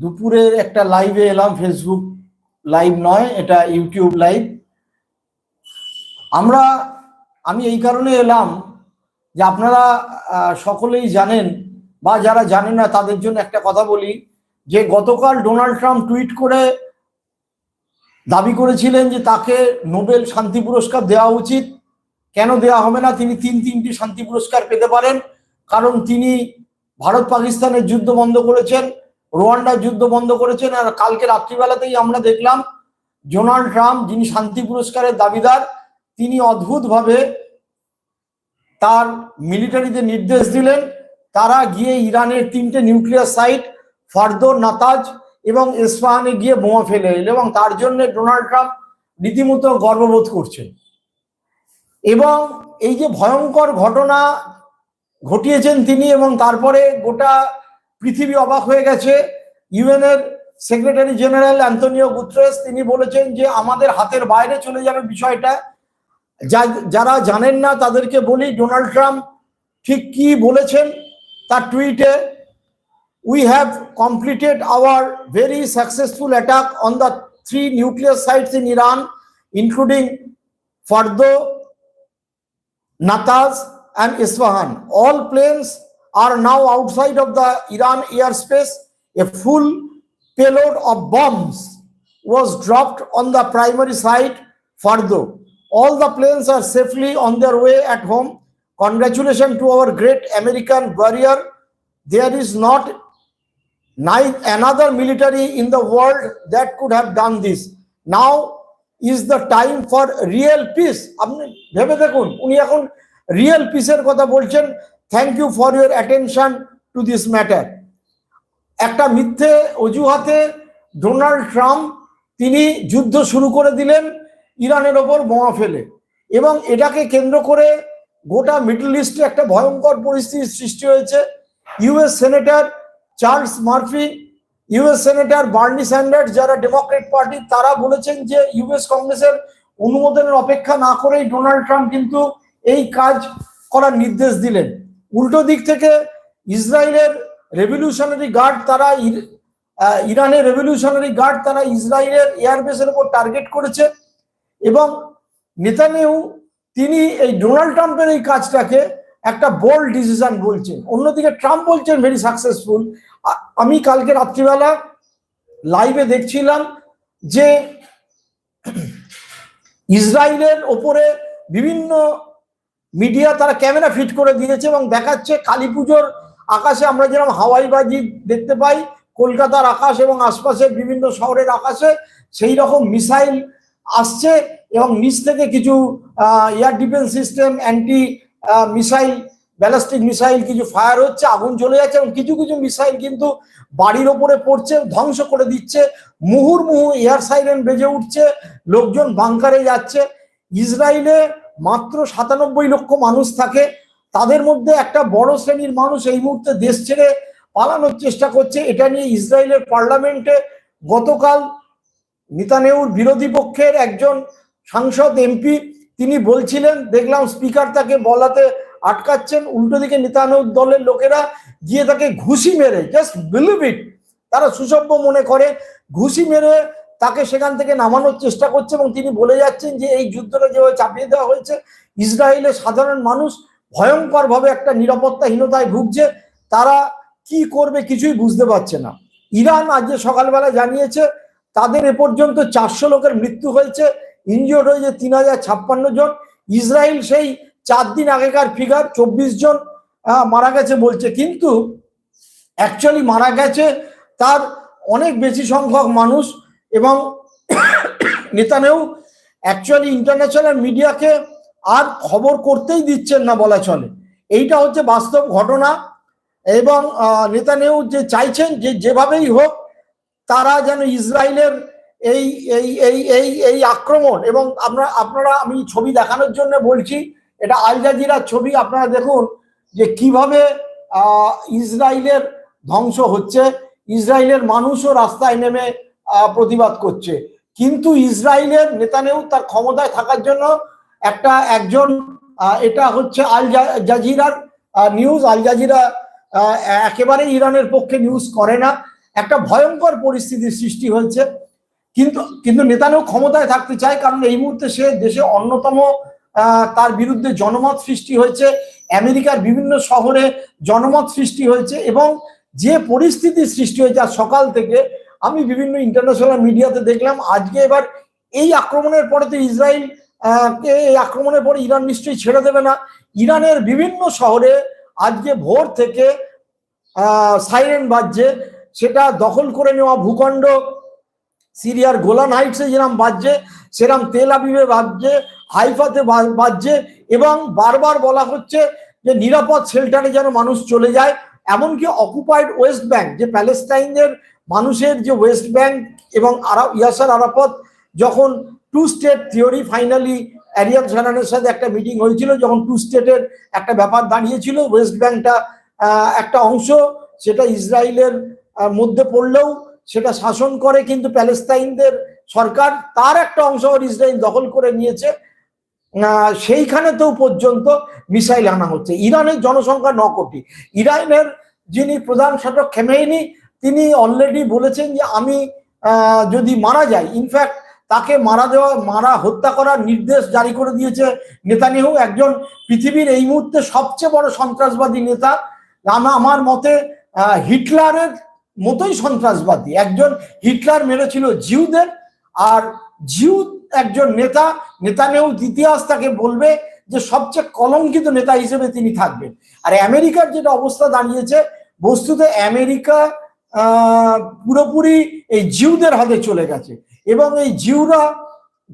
দুপুরের একটা লাইভে এলাম ফেসবুক লাইভ নয়, এটা ইউটিউব লাইভ আমরা, আমি এই কারণে এলাম যে আপনারা সকলেই জানেন বা যারা জানেন না, তাদের জন্য একটা কথা বলি যে গতকাল ডোনাল্ড ট্রাম্প টুইট করে দাবি করেছিলেন যে তাকে নোবেল শান্তি পুরস্কার দেওয়া উচিত। কেন দেওয়া হবে না? তিনি তিন তিনটি শান্তি পুরস্কার পেতে পারেন। কারণ তিনি ভারত পাকিস্তানের যুদ্ধ বন্ধ করেছেন। রোয়ান্ডার যুদ্ধ বন্ধ করেছেন আর কালকে রাত্রিবেলাতেই আমরা দেখলাম ডোনাল্ড ট্রাম্প, যিনি শান্তি পুরস্কারের দাবিদার, তিনি অদ্ভুতভাবে তার মিলিটারিতে নির্দেশ দিলেন, তারা গিয়ে ইরানের তিনটে নিউক্লিয়ার সাইট ফার্দো নাতাজ এবং ইস্পাহানে গিয়ে বোমা ফেলে এলো এবং তার জন্য ডোনাল্ড ট্রাম্প রীতিমতো গর্ববোধ করছেন। এবং এই যে ভয়ঙ্কর ঘটনা ঘটিয়েছেন তিনি এবং তারপরে গোটা পৃথিবী অবাক হয়ে গেছে। ইউএন এর সেক্রেটারি জেনারেল অ্যান্তনিও গুত্রেস তিনি বলেছেন যে, আমাদের হাতের বাইরে চলে যাবে বিষয়টা। যারা জানেন না, তাদেরকে বলি ডোনাল্ড ট্রাম্প ঠিক কি বলেছেন তার টুইটে we have completed our very successful attack on the three nuclear sites in Iran including Fordow Natanz and Isfahan all planes are now outside of the Iran airspace. A full payload of bombs was dropped on the primary site, Fardo. All the planes are safely on their way at home. Congratulations to our great American warrior. There is not another military in the world that could have done this. Now is the time for real peace. আপনি ভেবে দেখুন উনি এখন real পিসের কথা বলছেন thank you for your attention to this matter একটা মিথ্যে অজুহাতে ডোনাল্ড ট্রাম্প তিনি যুদ্ধ শুরু করে দিলেন ইরানের ওপর বোমা ফেলে এবং এটাকে কেন্দ্র করে গোটা মিডল ইস্টে একটা ভয়ঙ্কর পরিস্থিতির সৃষ্টি হয়েছে। US senator Charles Murphy, US senator Bernie Sanders যারা ডেমোক্রেট পার্টি, তারা বলেছেন যে ইউএস কংগ্রেসের অনুমোদনের অপেক্ষা না করেই ডোনাল্ড ট্রাম্প কিন্তু এই কাজ করার নির্দেশ দিলেন। উল্টো দিক থেকে ইসরায়েলের রেভলিউশনারি গার্ড তারা ইরানের রেভলিউশনারি গার্ড তারা ইসরায়েলের এয়ারবেসের উপর টার্গেট করেছে এবং নেতানিয়াহু তিনি এই ডোনাল্ড ট্রাম্পের এই কাজটাকে একটা বোল্ড ডিসিশন বলছেন। অন্যদিকে ট্রাম্প বলছেন ভেরি সাকসেসফুল আমি কালকে রাত্রিবেলা লাইভে দেখছিলাম যে ইসরায়েলের ওপরে বিভিন্ন মিডিয়া তারা ক্যামেরা ফিট করে দিয়েছে এবং দেখাচ্ছে কালী পুজোর আকাশে আমরা যেরকম হাওয়াইবাজি দেখতে পাই, কলকাতার আকাশ এবং আশপাশের বিভিন্ন শহরের আকাশে সেই রকম মিসাইল আসছে এবং নিচ থেকে কিছু air defence system anti missile ballistic missile কিছু ফায়ার হচ্ছে, আগুন জ্বলে যাচ্ছে এবং কিছু কিছু মিসাইল কিন্তু বাড়ির ওপরে পড়ছে ধ্বংস করে দিচ্ছে। মুহুর মুহুর্মুহু এয়ার সাইরেন বেজে উঠছে, লোকজন বাংকারে যাচ্ছে। ইসরায়েলে মাত্র সাতানব্বই লক্ষ মানুষ থাকে। তাদের মধ্যে একটা বড় শ্রেণির মানুষ এই মুহূর্তে দেশ ছেড়ে পালানোর চেষ্টা করছে। এটা নিয়ে ইসরায়েলের পার্লামেন্টে গতকাল নিতানেউর বিরোধী পক্ষের একজন সাংসদ, এমপি, তিনি বলছিলেন, দেখলাম স্পিকার তাকে বলাতে আটকাচ্ছেন। উল্টো দিকে নিতানুর দলের লোকেরা গিয়ে তাকে ঘুষি মেরে জাস্ট বিলিভ ইট তারা সুসভ্য মনে করে, ঘুষি মেরে তাকে সেখান থেকে নামানোর চেষ্টা করছে এবং তিনি বলে যাচ্ছেন যে এই যুদ্ধটা যেভাবে চাপিয়ে দেওয়া হয়েছে, ইসরায়েলের সাধারণ মানুষ ভয়ঙ্করভাবে একটা নিরাপত্তাহীনতায় ভুগছে, তারা কি করবে কিছুই বুঝতে পারছে না। ইরান আজ সকালবেলা জানিয়েছে, তাদের এ পর্যন্ত চারশো লোকের মৃত্যু হয়েছে ইনজিওর্ড হয়েছে তিন হাজার ছাপ্পান্ন জন। ইসরায়েল সেই চার দিন আগেকার ফিগার চব্বিশ জন মারা গেছে বলছে। কিন্তু অ্যাকচুয়ালি মারা গেছে তার অনেক বেশি সংখ্যক মানুষ। এবং নেতানেও অ্যাকচুয়ালি ইন্টারন্যাশনাল মিডিয়াকে আর খবর করতেই দিচ্ছেন না বলা চলে। এইটা হচ্ছে বাস্তব ঘটনা এবং নেতানিয়াহু যে চাইছেন যে যেভাবেই হোক তারা যেন ইসরায়েলের এই এই এই এই এই আক্রমণ এবং আমরা, আপনারা আমি ছবি দেখানোর জন্য বলছি, এটা আল জাজিরার ছবি, আপনারা দেখুন যে কীভাবে ইসরায়েলের ধ্বংস হচ্ছে। ইসরায়েলের মানুষও রাস্তায় নেমে প্রতিবাদ করছে। কিন্তু ইসরায়েলের নেতানেও তার ক্ষমতায় থাকার জন্য একটা একজন এটা হচ্ছে আল জাজিরার নিউজ আল জাজিরা একেবারে ইরানের পক্ষে নিউজ করে না। একটা ভয়ঙ্কর পরিস্থিতির সৃষ্টি হয়েছে। কিন্তু কিন্তু নেতানেও ক্ষমতায় থাকতে চায় কারণ এই মুহূর্তে সে দেশে অন্যতম তার বিরুদ্ধে জনমত সৃষ্টি হয়েছে। আমেরিকার বিভিন্ন শহরে জনমত সৃষ্টি হয়েছে এবং যে পরিস্থিতি সৃষ্টি হয়েছে আজ সকাল থেকে আমি বিভিন্ন ইন্টারন্যাশনাল মিডিয়াতে দেখলাম, আজকে এবার এই আক্রমণের পরে তো ইসরায়েল কে এই আক্রমণের পরে ইরান নিশ্চয়ই ছেড়ে দেবে না। ইরানের বিভিন্ন শহরে আজকে ভোর থেকে সাইরেন বাজছে, সেটা দখল করে নেওয়া ভূখণ্ড, সিরিয়ার গোলান হাইটসে যেরকম বাজছে সেরকম তেল আবিবে বাজছে, হাইফাতে বাজছে এবং বারবার বলা হচ্ছে যে নিরাপদ শেল্টারে যেন মানুষ চলে যায়। এমনকি অকুপাইড ওয়েস্ট ব্যাংক যে প্যালেস্টাইনের মানুষের যে ওয়েস্ট ব্যাংক এবং আরা- ইয়াসার আরাফত যখন two state theory finally Ariel সানানের সাথে একটা মিটিং হয়েছিল, যখন টু স্টেটের একটা ব্যাপার দাঁড়িয়েছিল ওয়েস্ট ব্যাংকটা একটা অংশ, সেটা ইসরায়েলের মধ্যে পড়লেও সেটা শাসন করে, কিন্তু প্যালেস্তাইনদের সরকার তার একটা অংশ ইসরায়েল দখল করে নিয়েছে। সেইখানেতেও পর্যন্ত মিসাইল আনা হচ্ছে। ইরানের জনসংখ্যা ন কোটি। ইরানের যিনি প্রধান শাসক খেমেইনি তিনি অলরেডি বলেছেন যে আমি যদি মারা যাই ইনফ্যাক্ট তাকে মারা দেওয়া, মারা হত্যা করার নির্দেশ জারি করে দিয়েছে নেতানিয়াহু, একজন পৃথিবীর এই মুহূর্তে সবচেয়ে বড় সন্ত্রাসবাদী নেতা। আমা- আমার মতে হিটলারের মতোই সন্ত্রাসবাদী। একজন হিটলার মেরেছিল জিউদের, আর জিউ একজন নেতা। নেতানেও ইতিহাস তাকে বলবে যে সবচেয়ে কলঙ্কিত নেতা হিসেবে তিনি থাকবেন। আর আমেরিকার যেটা অবস্থা দাঁড়িয়েছে, বস্তুতে আমেরিকা পুরোপুরি এই জিউদের হাতে চলে গেছে। এবং এই জিউরা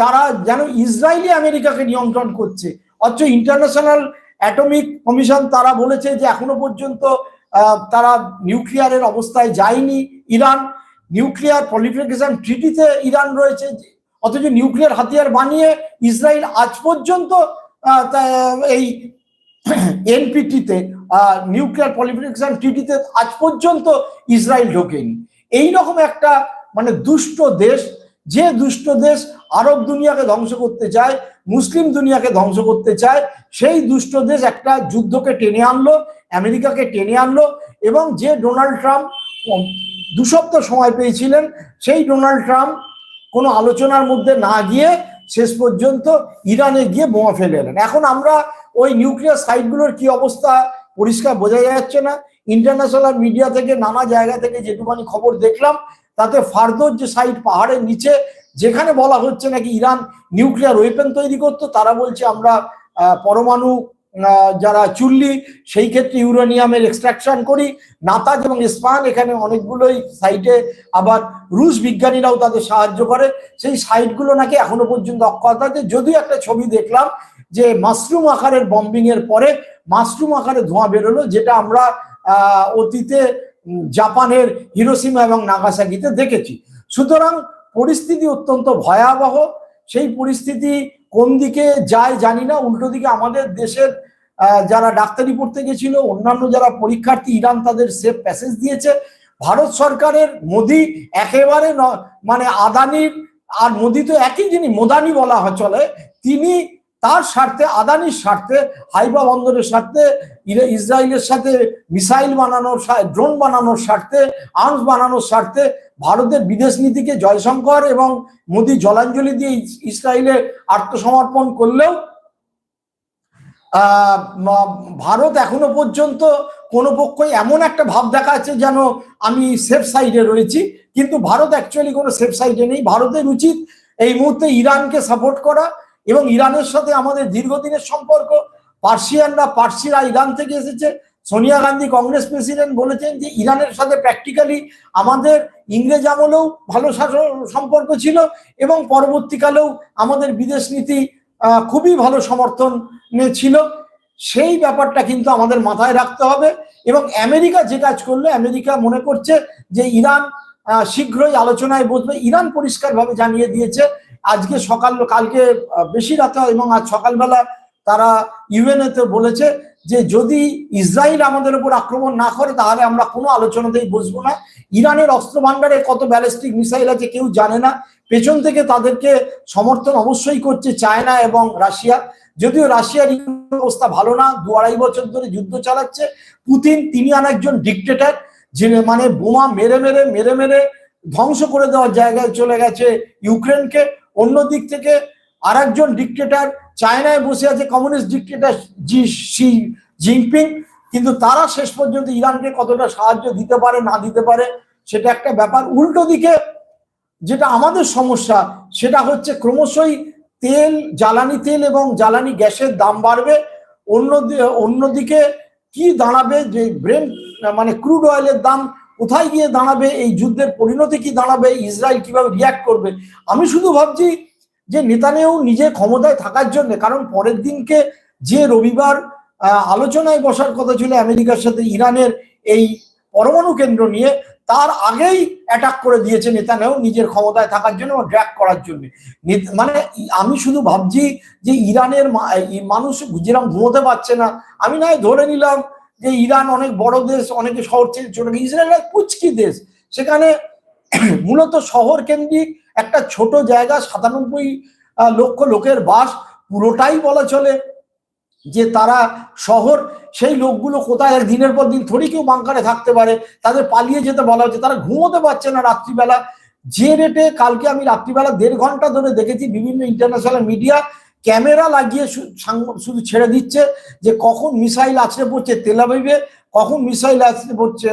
তারা যেন ইসরায়েলি আমেরিকাকে নিয়ন্ত্রণ করছে, অথচ ইন্টারন্যাশনাল অ্যাটমিক কমিশন তারা বলেছে যে এখনও পর্যন্ত তারা নিউক্লিয়ারের অবস্থায় যায়নি ইরান। নিউক্লিয়ার পলিফিকেশন ট্রিটিতে ইরান রয়েছে, অথচ নিউক্লিয়ার হাতিয়ার বানিয়ে ইসরায়েল আজ পর্যন্ত এই এনপিটিতে নিউক্লিয়ার পলিফিকেশন টিটিতে আজ পর্যন্ত ইসরায়েল ঢোকেনি। এই রকম একটা মানে দুষ্ট দেশ, যে দুষ্ট দেশ আরব দুনিয়াকে ধ্বংস করতে চায়, মুসলিম দুনিয়াকে ধ্বংস করতে চায়, সেই দুষ্ট দেশ একটা যুদ্ধকে টেনে আনলো, আমেরিকাকে টেনে আনলো এবং যে ডোনাল্ড ট্রাম্প দু সপ্তাহ সময় পেয়েছিলেন, সেই ডোনাল্ড ট্রাম্প কোনো আলোচনার মধ্যে না গিয়ে শেষ পর্যন্ত ইরানে গিয়ে বোমা ফেলে এলেন। এখন আমরা ওই নিউক্লিয়ার সাইটগুলোর কি অবস্থা পরিষ্কার বোঝা যাচ্ছে না। ইন্টারন্যাশনাল মিডিয়া থেকে, নানা জায়গা থেকে যেটুখানি খবর দেখলাম, তাতে ফার্দর যে সাইট পাহাড়ের নিচে, যেখানে বলা হচ্ছে নাকি ইরান নিউক্লিয়ার ওয়েপেন তৈরি করতো, তারা বলছে আমরা পরমাণু যারা চুল্লি, সেই ক্ষেত্রে ইউরেনিয়ামের এক্সট্রাকশন করি। নাতাজ এবং ইস্পাহান এখানে অনেকগুলোই সাইটে আবার রুশ বিজ্ঞানীরাও তাদের সাহায্য করে। সেই সাইটগুলো নাকি এখনও পর্যন্ত অক্ষত আছে। যদিও একটা ছবি দেখলাম যে মাশরুম আকারের বম্বিং এর পরে মাশরুম আকারে ধোঁয়া বেরোলো, যেটা আমরা অতীতে জাপানের হিরোসীমা এবং নাগাসাকিতে দেখেছি। সুতরাং পরিস্থিতি অত্যন্ত ভয়াবহ। সেই পরিস্থিতি কোন দিকে যায় জানি না। উল্টো দিকে আমাদের দেশের যারা ডাক্তারি পড়তে গেছিল, অন্যান্য যারা পরীক্ষার্থী, ইরান তাদের সেফ প্যাসেজ দিয়েছে। ভারত সরকারের মোদি একেবারে মানে আদানির, আর মোদি তো একই যিনি, মোদানি বলা চলে, তিনি তার স্বার্থে, আদানির স্বার্থে, হাইবা বন্দরের স্বার্থে ইসরায়েলের সাথে মিসাইল বানানোর ড্রোন বানানোর স্বার্থে, আর্মস বানানোর স্বার্থে, ভারতের বিদেশ নীতিকে জয়শঙ্কর এবং মোদি জলাঞ্জলি দিয়ে ইস- ইসরায়েলে আত্মসমর্পণ করলেও ভারত এখনও পর্যন্ত কোনো পক্ষই এমন একটা ভাব দেখাচ্ছে যেন আমি সেফ সাইডে রয়েছি। কিন্তু ভারত অ্যাকচুয়ালি কোনো সেফ সাইডে নেই। ভারতের উচিত এই মুহূর্তে ইরানকে সাপোর্ট করা এবং ইরানের সাথে আমাদের দীর্ঘদিনের সম্পর্ক পার্সিয়ানরা পার্সিরা ইরান থেকে এসেছে। সোনিয়া গান্ধী কংগ্রেস প্রেসিডেন্ট বলেছেন যে, ইরানের সাথে প্র্যাকটিক্যালি আমাদের ইংরেজ আমলেও ভালো শাসন সম্পর্ক ছিল এবং পরবর্তীকালেও আমাদের বিদেশ নীতি খুবই ভালো সমর্থন ছিল। সেই ব্যাপারটা কিন্তু আমাদের মাথায় রাখতে হবে এবং আমেরিকা যে কাজ করল, আমেরিকা মনে করছে যে, ইরান শীঘ্রই আলোচনায় বসবে। ইরান পরিষ্কারভাবে জানিয়ে দিয়েছে আজকে সকাল, কালকে বেশি রাতে এবং আজ সকালবেলা তারা ইউএনএ তে বলেছে যে যদি ইসরায়েল আমাদের উপর আক্রমণ না করে, তাহলে আমরা কোনো আলোচনাতেই বসবো না। ইরানের অস্ত্র ভান্ডারে কত ব্যালিস্টিক মিসাইল আছে কেউ জানে না। পেছন থেকে তাদেরকে সমর্থন অবশ্যই করছে চায়না এবং রাশিয়া। যদিও রাশিয়ার অবস্থা ভালো না, দু আড়াই বছর ধরে যুদ্ধ চালাচ্ছে। পুতিন, তিনি আর একজন ডিকটেটার যে মানে বোমা মেরে মেরে মেরে মেরে ধ্বংস করে দেওয়ার জায়গায় চলে গেছে ইউক্রেনকে। অন্য দিক থেকে আরেকজন ডিকটেটার চায়নায় বসে আছে কমিউনিস্ট ডিকটেটার জি শি জিনপিং কিন্তু তারা শেষ পর্যন্ত ইরানকে কতটা সাহায্য দিতে পারে, না দিতে পারে, সেটা একটা ব্যাপার। উল্টো দিকে যেটা আমাদের সমস্যা, সেটা হচ্ছে ক্রমশই তেল, জ্বালানি তেল এবং জ্বালানি গ্যাসের দাম বাড়বে। অন্য অন্যদিকে কি দাঁড়াবে, যে ব্রেন মানে ক্রুড অয়েলের দাম কোথায় গিয়ে দাঁড়াবে, এই যুদ্ধের পরিণতি কি দাঁড়াবে, ইসরায়েল কীভাবে রিয়াক্ট করবে? আমি শুধু ভাবছি যে নেতানেও নিজে ক্ষমতায় থাকার জন্য, কারণ পরের দিনকে যে রবিবার আলোচনায় বসার কথা ছিল আমেরিকার সাথে ইরানের এই পরমাণু কেন্দ্র নিয়ে, তার আগেই অ্যাটাক করে দিয়েছে নেতানেও নিজের ক্ষমতায় থাকার জন্য ড্র্যাক করার জন্য। মানে আমি শুধু ভাবছি যে ইরানের মানুষ যেরকম ঘুমোতে পারছে না। আমি নয় ধরে নিলাম যে ইরান অনেক বড় দেশ, অনেকে শহর ছেড়ে ছোট ইসরায়েল এক পুচকি দেশ। সেখানে মূলত শহর কেন্দ্রিক একটা ছোট জায়গা, সাতানব্বই লক্ষ লোকের বাস, পুরোটাই বলা চলে যে তারা শহর, সেই লোকগুলো কোথায় আর দিনের পর দিন থরি কেউ বাংকারে থাকতে পারে, তাদের পালিয়ে যেতে বলা হচ্ছে, তারা ঘুমোতে পারছে না রাত্রিবেলা। যে রেটে কালকে আমি রাত্রিবেলা দেড় ঘণ্টা ধরে দেখেছি বিভিন্ন ইন্টারন্যাশনাল মিডিয়া ক্যামেরা লাগিয়ে শুধু ছেড়ে দিচ্ছে যে কখন মিসাইল আছড়ে পড়ছে তেলাবিবে কখন মিসাইল আছড়ে পড়ছে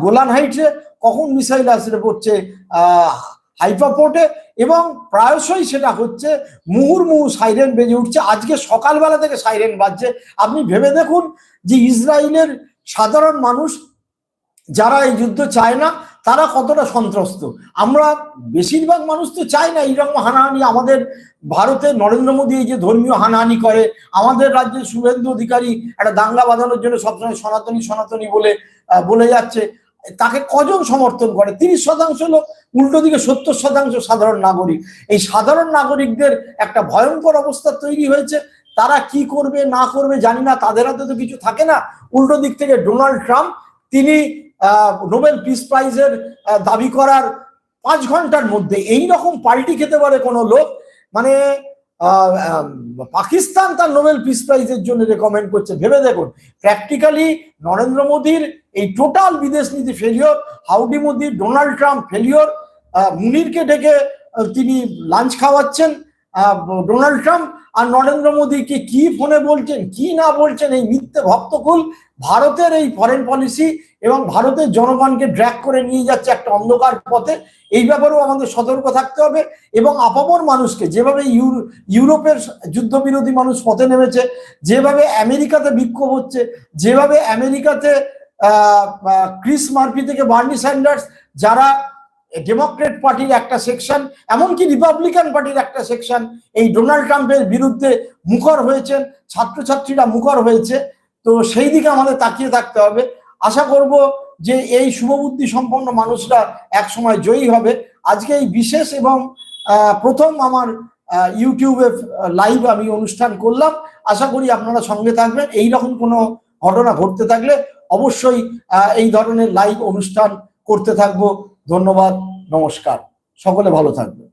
গোলান হাইটে কখন মিসাইল আছড়ে পড়ছে আহ, হাইফা পোর্টে এবং প্রায়শই সেটা হচ্ছে মুহুর্মুহু সাইরেন বেজে উঠছে। আজকে সকালবেলা থেকে সাইরেন বাজছে। আপনি ভেবে দেখুন যে ইসরায়েলের সাধারণ মানুষ যারা এই যুদ্ধ চায় না তারা কতটা সন্ত্রস্ত? আমরা বেশিরভাগ মানুষ তো চাই না এইরকম হানাহানি। আমাদের ভারতে নরেন্দ্র মোদী এই যে ধর্মীয় হানাহানি করে, আমাদের রাজ্যে শুভেন্দু অধিকারী একটা দাঙ্গা বাঁধানোর জন্য সবসময় সনাতনী সনাতনী বলে বলে যাচ্ছে। তাকে কজন সমর্থন করে? তিরিশ শতাংশ লোক, উল্টো দিকে সত্তর শতাংশ সাধারণ নাগরিক। এই সাধারণ নাগরিকদের একটা ভয়ঙ্কর অবস্থা তৈরি হয়েছে। তারা কি করবে, না করবে জানি না। তাদের হাতে তো কিছু থাকে না। উল্টো দিক থেকে ডোনাল্ড ট্রাম্প, তিনি নোবেল পিস প্রাইজের দাবি করার পাঁচ ঘণ্টার মধ্যে এই রকম পাল্টি খেতে পারে কোনো লোক? মানে পাকিস্তান তার নোবেল পিস প্রাইজের জন্য রেকমেন্ড করছে। ভেবে দেখুন প্র্যাকটিক্যালি নরেন্দ্র মোদীর এই টোটাল বিদেশ নীতি failure Howdy Modi Donald Trump failure মুনিরকে ডেকে তিনি লাঞ্চ খাওয়াচ্ছেন। ডোনাল্ড ট্রাম্প আর নরেন্দ্র মোদীকে কি ফোনে বলছেন, কি না বলছেন, এই মিথ্যে ভক্তকুল ভারতের এই ফরেন পলিসি এবং ভারতের জনগণকে ড্র্যাক করে নিয়ে যাচ্ছে একটা অন্ধকার পথে, এই ব্যাপারেও আমাদের সতর্ক থাকতে হবে এবং আপামর মানুষকে, যেভাবে ইউরো- ইউরোপের যুদ্ধবিরোধী মানুষ পথে নেমেছে, যেভাবে আমেরিকাতে বিক্ষোভ হচ্ছে, যেভাবে আমেরিকাতে ক্রিস মার্ফি থেকে বার্নি স্যান্ডার্স, যারা ডেমোক্রেট পার্টির একটা সেকশন, এমনকি রিপাবলিকান পার্টির একটা সেকশন, এই ডোনাল্ড ট্রাম্পের বিরুদ্ধে মুখর হয়েছেন, ছাত্রছাত্রীরা মুখর হয়েছে তো সেই দিকে আমাদের তাকিয়ে থাকতে হবে। আশা করব যে এই শুভবুদ্ধি সম্পন্ন মানুষরা এক সময় জয়ী হবে। আজকে এই বিশেষ এবং প্রথম আমার ইউটিউবে লাইভ আমি অনুষ্ঠান করলাম। আশা করি আপনারা সঙ্গে থাকবেন। এই রকম কোনো ঘটনা ঘটতে থাকলে অবশ্যই এই ধরনের লাইভ অনুষ্ঠান করতে থাকব। ধন্যবাদ, নমস্কার। সকলে ভালো থাকবে